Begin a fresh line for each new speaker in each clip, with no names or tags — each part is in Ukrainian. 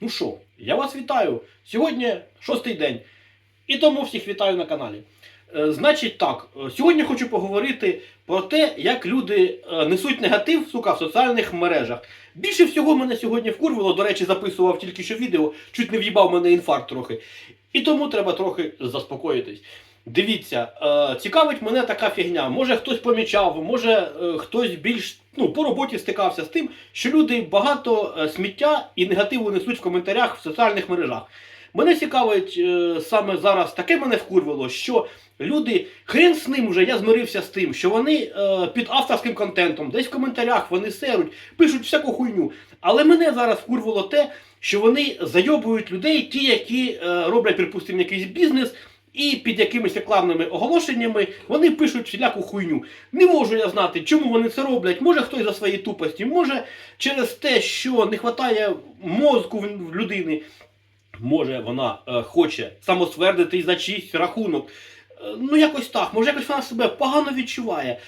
Ну що, я вас вітаю. Сьогодні шостий день. І тому всіх вітаю на каналі. Е, Значить так, е, сьогодні хочу поговорити про те, як люди е, несуть негатив сука, в соціальних мережах. Більше всього мене сьогодні вкурвало, до речі, записував тільки що відео, чуть не в'їбав мене інфаркт трохи. І тому треба трохи заспокоїтись. Дивіться, цікавить мене така фігня. Може хтось помічав, може хтось більш ну, по роботі стикався з тим, що люди багато е, сміття і негативу несуть в коментарях в соціальних мережах. Мене цікавить е, саме зараз таке мене вкурвало, що люди, хрен з ним уже, я змирився з тим, що вони е, під авторським контентом, десь в коментарях вони серуть, пишуть всяку хуйню. Але мене зараз вкурвало те, що вони зайобують людей, ті, які роблять, припустимо, якийсь бізнес. І під якимись рекламними оголошеннями вони пишуть всіляку хуйню. Не можу я знати, чому вони це роблять. Може хтось за свої тупості, може через те, що не вистачає мозку в людини. Може вона е, хоче самосвердитись за чийсь рахунок. Е, ну якось так, може якось вона себе погано відчуває.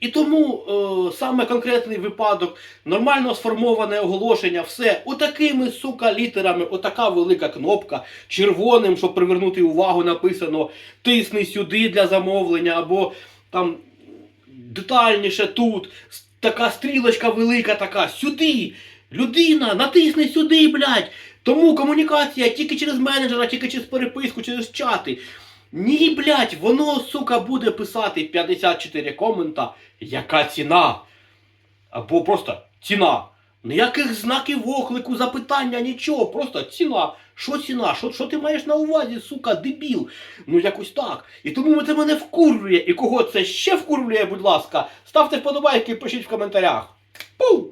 І тому е, саме конкретний випадок, нормально сформоване оголошення, все отакими сука літерами, отака велика кнопка, червоним, щоб привернути увагу, написано тисни сюди для замовлення, або там детальніше тут, така стрілочка велика, така сюди. Людина, натисни сюди, блядь. Тому комунікація тільки через менеджера, тільки через переписку, через чати. Ні, блядь, воно, сука, буде писати 54 комента, яка ціна. Або просто ціна. Ніяких знаків оклику, запитання, нічого, просто ціна. Що ціна? Що, ти маєш на увазі, сука, дебіл? Ну якось так. І тому це мене вкурює. І кого це ще вкурює, будь ласка, ставте вподобайки і пишіть в коментарях. Пу!